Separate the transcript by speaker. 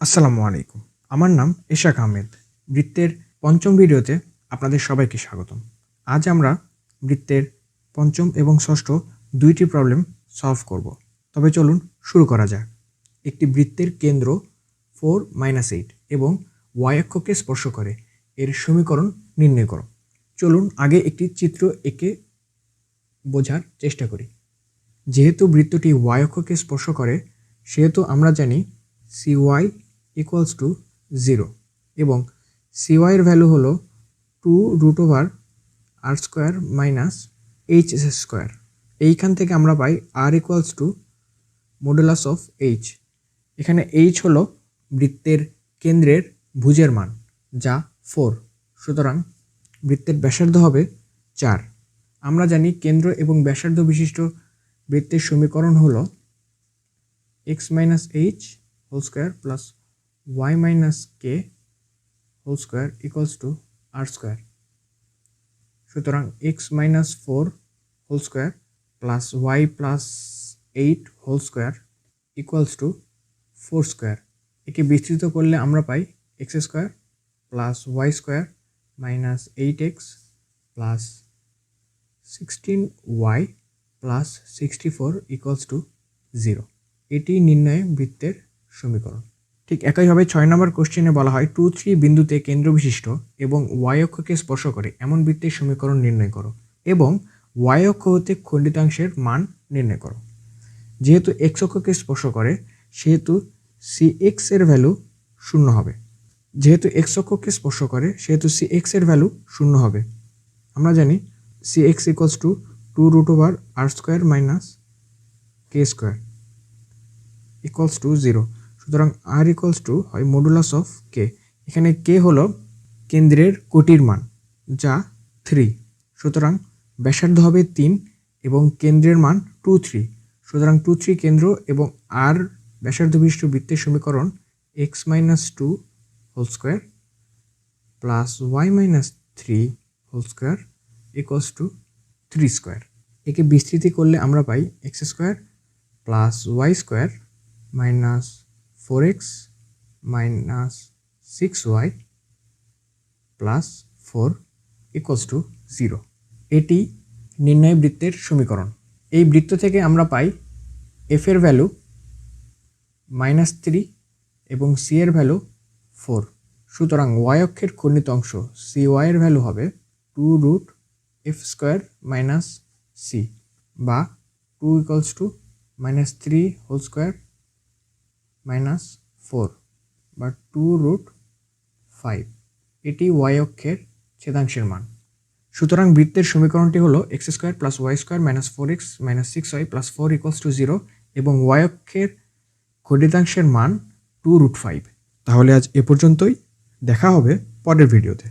Speaker 1: আসসালামু আলাইকুম। আমার নাম এশাক আহমেদ। বৃত্তের পঞ্চম ভিডিওতে আপনাদের সবাইকে স্বাগতম। আজ আমরা বৃত্তের পঞ্চম এবং ষষ্ঠ দুইটি প্রবলেম সলভ করব। তবে চলুন শুরু করা যাক। একটি বৃত্তের কেন্দ্র ফোর মাইনাস এইট এবং ওয়াই অক্ষকে স্পর্শ করে। এর সমীকরণ নির্ণয় করো। চলুন আগে একটি চিত্র এঁকে বোঝার চেষ্টা করি। যেহেতু বৃত্তটি ওয়াই অক্ষকে স্পর্শ করে, সেহেতু আমরা জানি c y equals to zero এবং সি ওয়াইয়ের ভ্যালু হলো two root over r square minus h s square এইখান থেকে আমরা পাই r equals to modulus of h এখানে এইচ হলো বৃত্তের কেন্দ্রের ভুজের মান, যা ফোর সুতরাং বৃত্তের ব্যাসার্ধ হবে চার। আমরা জানি কেন্দ্র এবং ব্যাসার্ধ বিশিষ্ট বৃত্তের সমীকরণ হলো x minus h whole square plus y minus k whole square equals to r square সুতরাং x minus four whole square plus y plus eight whole square equals to four square একে বিস্তৃত করলে আমরা পাই x square plus y square minus eight x plus sixteen y plus sixty four equals to zero এটি নির্ণয় বৃত্তের সমীকরণ। ঠিক একইভাবে ছয় নম্বর কোশ্চেনে বলা হয় টু থ্রি বিন্দুতে কেন্দ্র বিশিষ্ট এবং ওয়াই অক্ষকে স্পর্শ করে এমন বৃত্তের সমীকরণ নির্ণয় করো এবং ওয়াই অক্ষ হতে খণ্ডিতাংশের মান নির্ণয় করো। যেহেতু এক্স অক্ষকে স্পর্শ করে, সেহেতু সি এক্সের ভ্যালু শূন্য হবে। যেহেতু এক্স অক্ষকে স্পর্শ করে, সেহেতু সি এক্সের ভ্যালু শূন্য হবে। আমরা জানি c x equals to two root over r square minus k square equals to zero সুতরাং আর ইকুয়ালস টু হয় মডুলাস অফ কে এখানে কে হলো কেন্দ্রের কোটির মান, যা থ্রি সুতরাং ব্যাসার্ধ হবে তিন এবং কেন্দ্রের মান টু থ্রি সুতরাং টু থ্রি কেন্দ্র এবং আর ব্যাসার্ধ বিশিষ্ট বৃত্তের সমীকরণ x minus two whole square plus y minus three whole square equals to three square একে বিস্তৃতি করলে আমরা পাই x square plus y square minus four x minus six y plus four equals to zero এটি নির্ণয় বৃত্তের সমীকরণ। এই বৃত্ত থেকে আমরা পাই এফ এর ভ্যালু মাইনাস থ্রি এবং সি এর ভ্যালু ফোর সুতরাং ওয়াই অক্ষের খণ্ডিত অংশ সি ওয়াই এর ভ্যালু হবে two root f square minus c বা two equals to minus three whole square minus four বা টু রুট ফাইভ এটি ওয়াই অক্ষের ছেদাংশের মান। সুতরাং বৃত্তের সমীকরণটি হলো x square plus y square minus four x minus six y plus four equals to zero এবং ওয়াই অক্ষের খণ্ডিতাংশের মান টু রুট ফাইভ তাহলে আজ এ পর্যন্তই, দেখা হবে পরের ভিডিওতে।